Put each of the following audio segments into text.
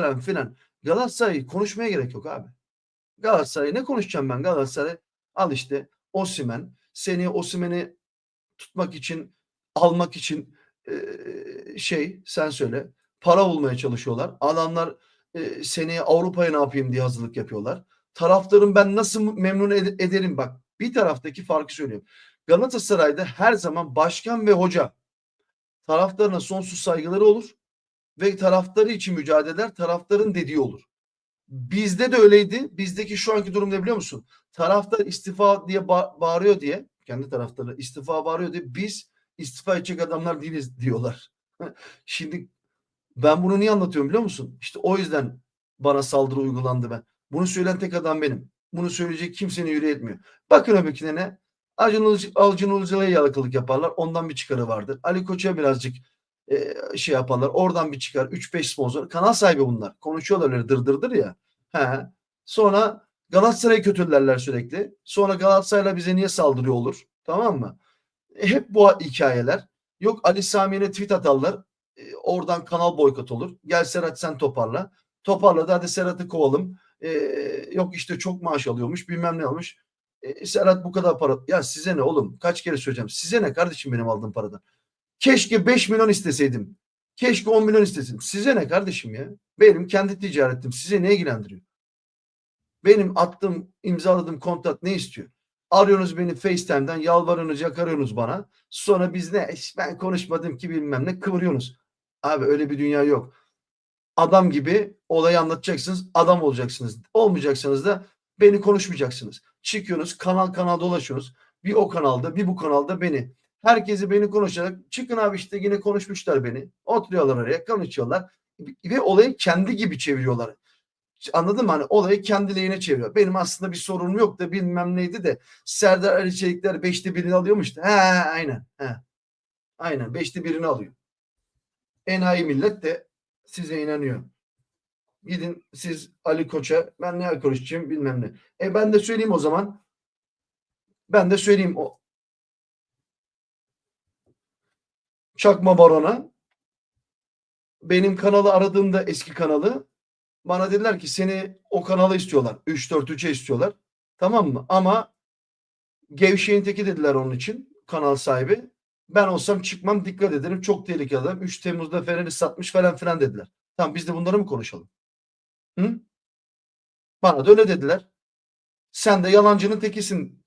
falan filan. Galatasaray konuşmaya gerek yok abi. Galatasaray ne konuşacağım ben Galatasaray? Al işte Osimen. Seni Osimen'i tutmak için almak için eee, şey sen söyle para bulmaya çalışıyorlar. Adamlar eee seneye Avrupa'ya ne yapayım diye hazırlık yapıyorlar. Taraftarım ben nasıl memnun ed- ederim bak bir taraftaki farkı söylüyorum. Galatasaray'da her zaman başkan ve hoca taraftarına sonsuz saygıları olur ve taraftarı için mücadele eder. Taraftarın dediği olur. Bizde de öyleydi. Bizdeki şu anki durum ne biliyor musun? Taraftar istifa diye ba- bağırıyor diye kendi taraftarı istifa bağırıyor diye biz istifa edecek adamlar değiliz diyorlar. Şimdi ben bunu niye anlatıyorum biliyor musun? İşte o yüzden bana saldırı uygulandı ben. Bunu söyleyen tek adam benim. Bunu söyleyecek kimsenin yüreği etmiyor. Bakın öbürkine ne? Acun Ilıcalı'ya yalakalık yaparlar. Ondan bir çıkarı vardır. Ali Koç'a birazcık e, şey yaparlar. Oradan bir çıkar. 3-5 sponsor. Kanal sahibi bunlar. Konuşuyorlar öyle dırdırdır ya. He. Sonra Galatasaray'ı kötülerler sürekli. Sonra Galatasaray'la bize niye saldırıyor olur? Tamam mı? E, hep bu hikayeler. Yok Ali Sami'ne tweet atarlar. E, oradan kanal boykot olur. Gel Serhat sen toparla. Toparladı hadi Serhat'ı kovalım. E, yok işte çok maaş alıyormuş bilmem ne almış. E, Serhat bu kadar para. Ya size ne oğlum? Kaç kere söyleyeceğim. Size ne kardeşim benim aldığım paradan? Keşke 5 milyon isteseydim. Keşke 10 milyon istesin. Size ne kardeşim ya? Benim kendi ticaretim. Size ne ilgilendiriyor? Benim attığım, imzaladığım kontrat ne istiyor? Arıyorsunuz beni FaceTime'den, yalvarıyorsunuz, yakarıyorsunuz bana. Sonra biz ne? "İşte Ben konuşmadım ki bilmem ne kıvırıyorsunuz. Abi öyle bir dünya yok. Adam gibi olayı anlatacaksınız, adam olacaksınız. Olmayacaksanız da beni konuşmayacaksınız. Çıkıyorsunuz, kanal kanal dolaşıyorsunuz. Bir o kanalda, bir bu kanalda beni. Herkesi beni konuşarak çıkın abi işte yine konuşmuşlar beni. Oturuyorlar oraya, konuşuyorlar. Ve olayı kendi gibi çeviriyorlar. Anladın mı? Hani olayı kendi lehine çeviriyor. Benim aslında bir sorunum yok da bilmem neydi de Serdar Ali Çelikler beşte birini alıyormuş da. He aynen. He. Aynen beşte birini alıyor. Enayi millet de size inanıyor. Gidin siz Ali Koç'a ben ne konuşacağım bilmem ne. E ben de söyleyeyim o zaman. Ben de söyleyeyim o Çakma Baron'a benim kanalı aradığımda eski kanalı bana dediler ki seni o kanala istiyorlar. 3-4-3'e istiyorlar. Tamam mı? Ama gevşeyin teki dediler onun için kanal sahibi. Ben olsam çıkmam dikkat ederim. Çok tehlikeli adam. 3 Temmuz'da Fener'i satmış falan filan dediler. Tamam biz de bunları mı konuşalım? Hı? Bana da öyle dediler. Sen de yalancının tekisin.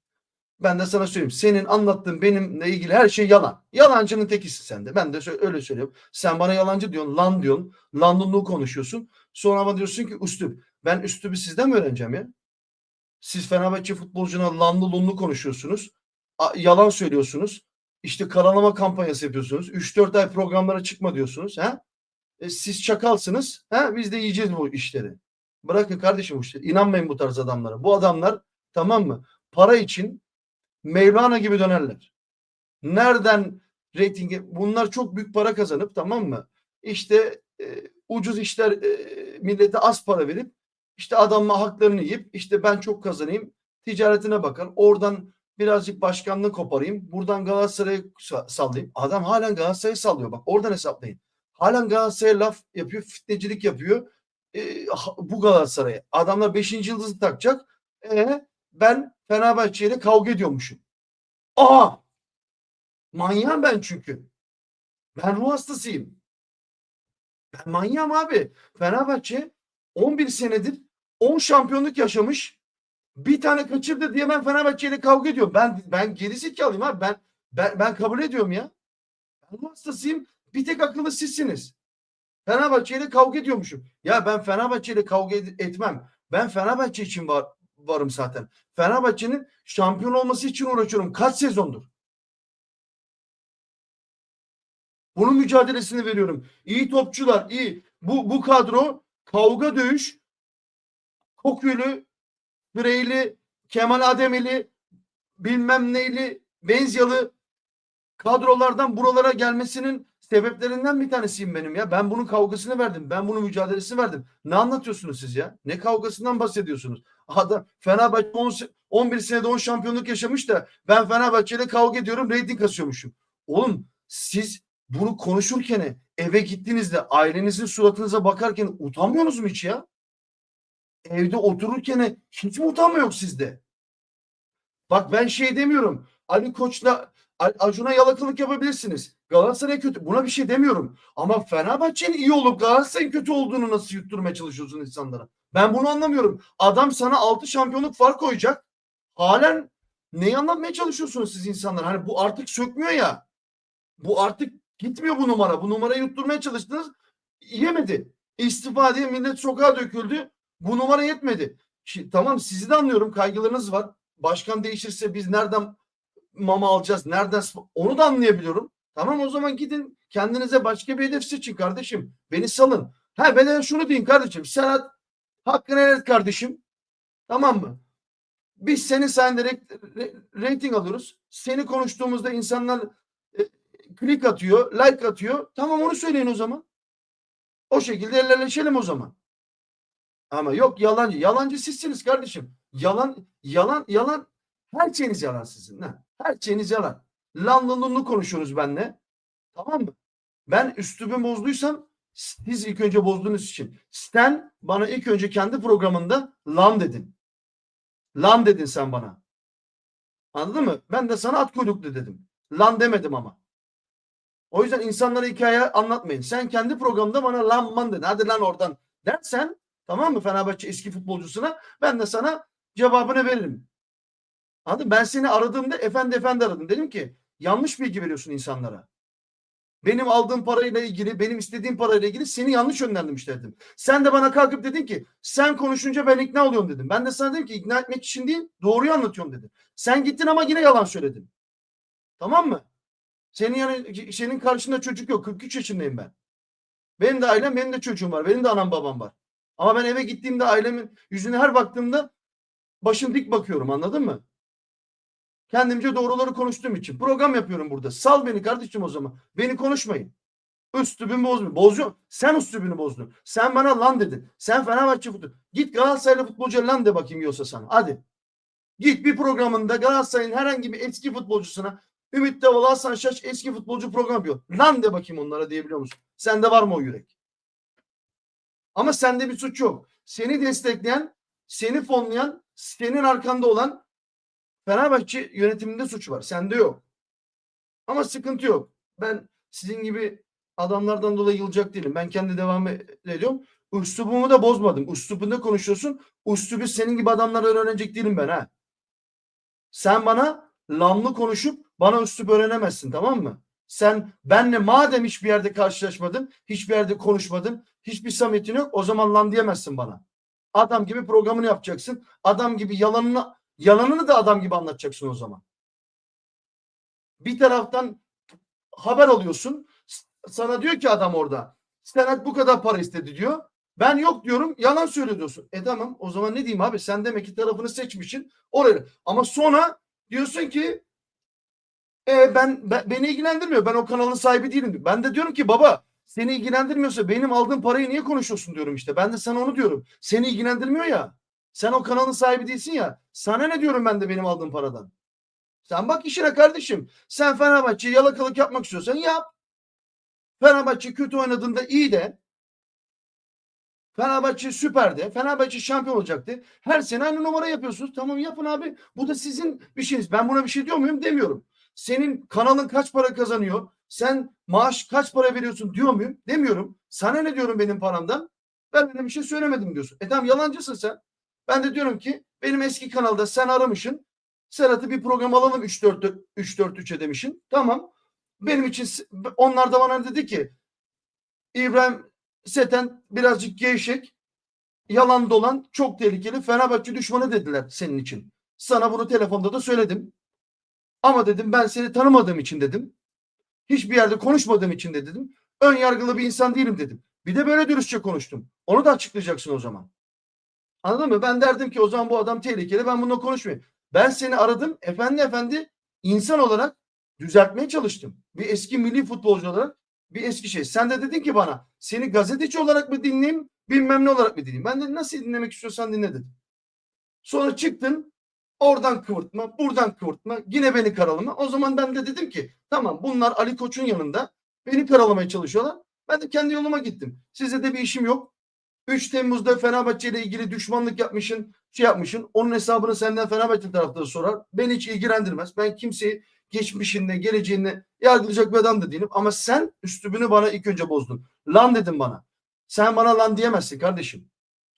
Ben de sana söyleyeyim. Senin anlattığın benimle ilgili her şey yalan. Yalancının tekisin sen de. Ben de öyle söylüyorum. Sen bana yalancı diyorsun. Lan diyorsun. Landunluğu konuşuyorsun. Sonra ama diyorsun ki üslup. Ben üslubu sizden mi öğreneceğim ya? Siz Fenerbahçe futbolcuna lanlı lunlu konuşuyorsunuz. A- yalan söylüyorsunuz. İşte karalama kampanyası yapıyorsunuz. 3-4 ay programlara çıkma diyorsunuz. Ha? E, siz çakalsınız. Ha? Biz de yiyeceğiz bu işleri. Bırakın kardeşim bu işleri. İnanmayın bu tarz adamlara. Bu adamlar tamam mı? Para için Mevlana gibi dönerler. Nereden reytinge bunlar çok büyük para kazanıp tamam mı? İşte e, ucuz işler e, millete az para verip işte adamla haklarını yiyip işte ben çok kazanayım ticaretine bakar. Oradan birazcık başkanlığı koparayım. Buradan Galatasaray'ı sa- sallayayım. Adam halen Galatasaray'ı sallıyor. Bak oradan hesaplayın. Halen Galatasaray'a laf yapıyor. Fitnecilik yapıyor. E, bu Galatasaray'a. Adamlar 5. yıldızı takacak. E, ben Fenerbahçe ile kavga ediyormuşum. Aa! Manyağım ben çünkü. Ben ruh hastasıyım. Ben manyağım abi. Fenerbahçe 11 senedir 10 şampiyonluk yaşamış. Bir tane kaçırdı diye ben Fenerbahçe ile kavga ediyorum. Ben ben gerizekalıyım abi. Ben ben, ben kabul ediyorum ya. Ben ruh hastasıyım. Bir tek akıllı sizsiniz. Fenerbahçe ile kavga ediyormuşum. Ya ben Fenerbahçe ile kavga etmem. Ben Fenerbahçe için var, varım zaten. Fenerbahçe'nin şampiyon olması için uğraşıyorum. Kaç sezondur? Bunun mücadelesini veriyorum. İyi topçular, iyi. Bu bu kadro kavga dövüş Kokülü, Bireyli, Kemal Ademeli, bilmem neyli, Benzyalı kadrolardan buralara gelmesinin sebeplerinden bir tanesiyim benim ya. Ben bunun kavgasını verdim. Ben bunun mücadelesini verdim. Ne anlatıyorsunuz siz ya? Ne kavgasından bahsediyorsunuz? Adam Fenerbahçe 10 se- 11 senede 10 şampiyonluk yaşamış da ben Fenerbahçe ile kavga ediyorum, reyting kasıyormuşum. Oğlum siz bunu konuşurken eve gittiğinizde ailenizin suratınıza bakarken utanmıyorsunuz mu hiç ya? Evde otururken hiç mi utanma yok sizde? Bak ben şey demiyorum. Ali Koç'la Acun'a yalakılık yapabilirsiniz. Galatasaray kötü. Buna bir şey demiyorum. Ama Fenerbahçe'nin iyi olup Galatasaray'ın kötü olduğunu nasıl yutturmaya çalışıyorsun insanlara? Ben bunu anlamıyorum. Adam sana 6 şampiyonluk fark koyacak. Halen neyi anlatmaya çalışıyorsunuz siz insanlar? Hani bu artık sökmüyor ya. Bu artık gitmiyor bu numara. Bu numarayı yutturmaya çalıştınız. Yemedi. İstifa diye millet sokağa döküldü. Bu numara yetmedi. Şi- tamam sizi de anlıyorum. Kaygılarınız var. Başkan değişirse biz nereden mama alacağız? Nereden onu da anlayabiliyorum. Tamam o zaman gidin kendinize başka bir hedef seçin kardeşim. Beni salın. Ha ben de şunu diyeyim kardeşim. Serhat hakkını helal et kardeşim. Tamam mı? Biz senin sayende re- re- rating alıyoruz. Seni konuştuğumuzda insanlar e, atıyor, like atıyor. Tamam onu söyleyin o zaman. O şekilde helalleşelim o zaman. Ama yok yalancı. Yalancı sizsiniz kardeşim. Yalan, yalan, yalan. Her şeyiniz yalan sizin. Ha? Her şeyiniz yalan. Lanlılığını konuşuyoruz benle. Tamam mı? Ben üslubumu bozduysam siz ilk önce bozduğunuz için. Sen bana ilk önce kendi programında lan dedin. Lan dedin sen bana. Anladın mı? Ben de sana at kuyruklu dedim. Lan demedim ama. O yüzden insanlara hikaye anlatmayın. Sen kendi programında bana lan man dedin. Hadi lan oradan dersen tamam mı Fenerbahçe eski futbolcusuna ben de sana cevabını veririm. Anladın mı? Ben seni aradığımda efendi efendi aradım. Dedim ki yanlış bilgi veriyorsun insanlara. Benim aldığım parayla ilgili, benim istediğim parayla ilgili seni yanlış yönlendirmiş dedim. Sen de bana kalkıp dedin ki sen konuşunca ben ikna oluyorum dedim. Ben de sana dedim ki ikna etmek için değil doğruyu anlatıyorum dedim. Sen gittin ama yine yalan söyledin. Tamam mı? Senin yani senin karşında çocuk yok. 43 yaşındayım ben. Benim de ailem, benim de çocuğum var. Benim de anam babam var. Ama ben eve gittiğimde ailemin yüzüne her baktığımda başım dik bakıyorum anladın mı? Kendimce doğruları konuştuğum için. Program yapıyorum burada. Sal beni kardeşim o zaman. Beni konuşmayın. Üstübümü bozmuyor. Bozuyor. Sen üstübünü bozdun. Sen bana lan dedin. Sen Fenerbahçe futbol. Git Galatasaraylı futbolcuya lan de bakayım yiyorsa sana. Hadi. Git bir programında Galatasaray'ın herhangi bir eski futbolcusuna Ümit Daval, Hasan Şaş eski futbolcu program yapıyor. Lan de bakayım onlara diyebiliyor musun? Sende var mı o yürek? Ama sende bir suç yok. Seni destekleyen, seni fonlayan, senin arkanda olan Fenerbahçe yönetiminde suç var. Sende yok. Ama sıkıntı yok. Ben sizin gibi adamlardan dolayı yılacak değilim. Ben kendi devam ediyorum. Üslubumu da bozmadım. Üslubunda konuşuyorsun. Üslubu senin gibi adamlardan öğrenecek değilim ben ha. Sen bana lanlı konuşup bana üslup öğrenemezsin tamam mı? Sen benle madem hiçbir yerde karşılaşmadın, hiçbir yerde konuşmadın, hiçbir samimiyetin yok o zaman lan diyemezsin bana. Adam gibi programını yapacaksın. Adam gibi yalanını yalanını da adam gibi anlatacaksın o zaman. Bir taraftan haber alıyorsun. Sana diyor ki adam orada. Senat bu kadar para istedi diyor. Ben yok diyorum. Yalan söylüyor diyorsun. E tamam o zaman ne diyeyim abi? Sen demek ki tarafını seçmişsin. Oraya. Ama sonra diyorsun ki e, ben, ben beni ilgilendirmiyor. Ben o kanalın sahibi değilim. Ben de diyorum ki baba seni ilgilendirmiyorsa benim aldığım parayı niye konuşuyorsun diyorum işte. Ben de sana onu diyorum. Seni ilgilendirmiyor ya. Sen o kanalın sahibi değilsin ya. Sana ne diyorum ben de benim aldığım paradan. Sen bak işine kardeşim. Sen Fenerbahçe yalakalık yapmak istiyorsan yap. Fenerbahçe kötü oynadığında iyi de. Fenerbahçe süperdi. Fenerbahçe şampiyon olacaktı. Her sene aynı numara yapıyorsunuz. Tamam yapın abi. Bu da sizin bir şeyiniz. Ben buna bir şey diyor muyum? Demiyorum. Senin kanalın kaç para kazanıyor? Sen maaş kaç para veriyorsun diyor muyum? Demiyorum. Sana ne diyorum benim paramdan? Ben öyle bir şey söylemedim diyorsun. E tamam yalancısın sen. Ben de diyorum ki benim eski kanalda sen aramışsın. Serhat'ı bir program alalım 3-4 3-4-3'e demişsin. Tamam. Benim için onlar da bana dedi ki İbrahim Seten birazcık gevşek, yalan dolan, çok tehlikeli Fenerbahçe düşmanı dediler senin için. Sana bunu telefonda da söyledim. Ama dedim ben seni tanımadığım için dedim. Hiçbir yerde konuşmadığım için de dedim. Ön yargılı bir insan değilim dedim. Bir de böyle dürüstçe konuştum. Onu da açıklayacaksın o zaman. Anladın mı? Ben derdim ki o zaman bu adam tehlikeli ben bununla konuşmayayım. Ben seni aradım. Efendi efendi insan olarak düzeltmeye çalıştım. Bir eski milli futbolcu olarak bir eski şey. Sen de dedin ki bana seni gazeteci olarak mı dinleyeyim bilmem ne olarak mı dinleyeyim. Ben de nasıl dinlemek istiyorsan dinle dedim. Sonra çıktın oradan kıvırtma buradan kıvırtma yine beni karalama. O zaman ben de dedim ki tamam bunlar Ali Koç'un yanında Beni karalamaya çalışıyorlar. Ben de kendi yoluma gittim. Size de bir işim yok. 3 Temmuz'da Fenerbahçe ile ilgili düşmanlık yapmışsın, şey yapmışsın. Onun hesabını senden Fenerbahçe taraftarı sorar. Beni hiç ilgilendirmez. Ben kimseyi geçmişinde, geleceğinde yargılayacak bir adam da değilim. Ama sen üslubunu bana ilk önce bozdun. Lan dedin bana. Sen bana lan diyemezsin kardeşim.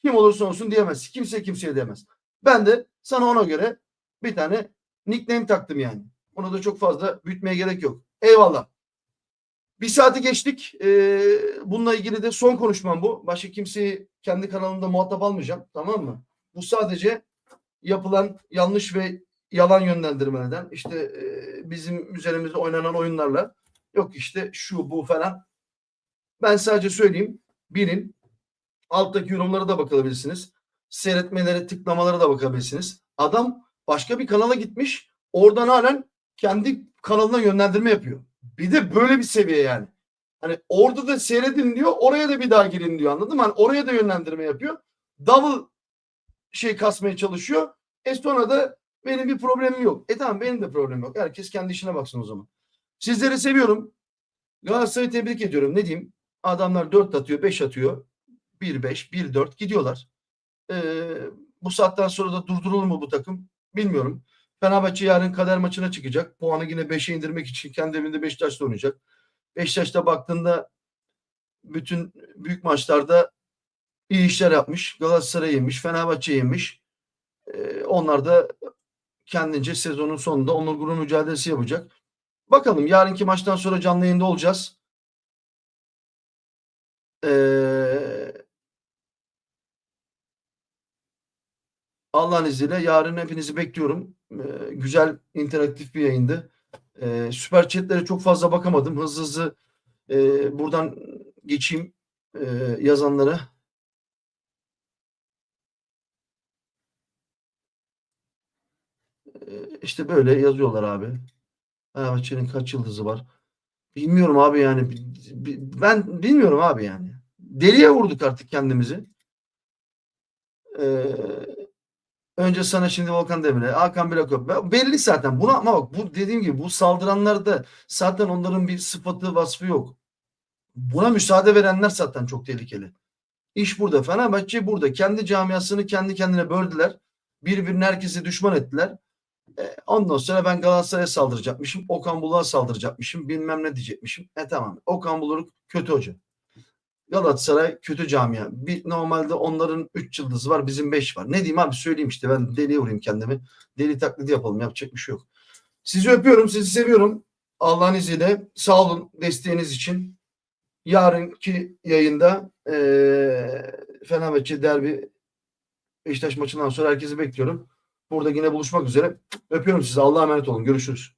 Kim olursa olsun diyemezsin. Kimse kimseye diyemez. Ben de sana ona göre bir tane nickname taktım yani. Ona da çok fazla büyütmeye gerek yok. Eyvallah. Bir saati geçtik. Ee, bununla ilgili de son konuşmam bu. Başka kimseyi kendi kanalımda muhatap almayacağım. Tamam mı? Bu sadece yapılan yanlış ve yalan yönlendirmelerden işte e, bizim üzerimizde oynanan oyunlarla yok işte şu bu falan. Ben sadece söyleyeyim. Bilin. Alttaki yorumlara da bakabilirsiniz. Seyretmelere, tıklamalara da bakabilirsiniz. Adam başka bir kanala gitmiş. Oradan halen kendi kanalına yönlendirme yapıyor. Bir de böyle bir seviye yani. Hani orada da seyredin diyor, oraya da bir daha girin diyor anladın mı? Hani oraya da yönlendirme yapıyor. Double şey kasmaya çalışıyor. E sonra da benim bir problemim yok. E tamam benim de problemim yok. Herkes kendi işine baksın o zaman. Sizleri seviyorum. Galatasaray'ı tebrik ediyorum. Ne diyeyim? Adamlar 4 atıyor, 5 atıyor. 1-5, 1-4 gidiyorlar. Ee, bu saatten sonra da durdurulur mu bu takım? Bilmiyorum. Fenerbahçe yarın kader maçına çıkacak. Puanı yine 5'e indirmek için kendi evinde Beşiktaş'ta oynayacak. Beşiktaş'ta baktığında bütün büyük maçlarda iyi işler yapmış. Galatasaray yemiş, Fenerbahçe yemiş. Ee, onlar da kendince sezonun sonunda onur gurur mücadelesi yapacak. Bakalım yarınki maçtan sonra canlı yayında olacağız. Ee, Allah'ın izniyle yarın hepinizi bekliyorum. Ee, güzel interaktif bir yayındı. Ee, süper chatlere çok fazla bakamadım. Hızlı hızlı e, buradan geçeyim e, yazanlara. Ee, işte böyle yazıyorlar abi. Fenerbahçe'nin kaç yıldızı var? Bilmiyorum abi yani. Ben bilmiyorum abi yani. Deliye vurduk artık kendimizi. Ee, önce sana şimdi Volkan Demir'e, Hakan Bilakop. Belli zaten. Buna ama bak bu dediğim gibi bu saldıranlarda zaten onların bir sıfatı, vasfı yok. Buna müsaade verenler zaten çok tehlikeli. İş burada. Fenerbahçe burada. Kendi camiasını kendi kendine böldüler. Birbirine herkesi düşman ettiler. E, ondan sonra ben Galatasaray'a saldıracakmışım. Okan Buluk'a saldıracakmışım. Bilmem ne diyecekmişim. E tamam. Okan Buluk kötü hoca. Galatasaray kötü camia. Bir, normalde onların 3 yıldızı var. Bizim 5 var. Ne diyeyim abi söyleyeyim işte. Ben deliye vurayım kendimi. Deli taklidi yapalım. Yapacak bir şey yok. Sizi öpüyorum. Sizi seviyorum. Allah'ın izniyle. Sağ olun desteğiniz için. Yarınki yayında eee Fenerbahçe derbi Beşiktaş maçından sonra herkesi bekliyorum. Burada yine buluşmak üzere. Öpüyorum sizi. Allah'a emanet olun. Görüşürüz.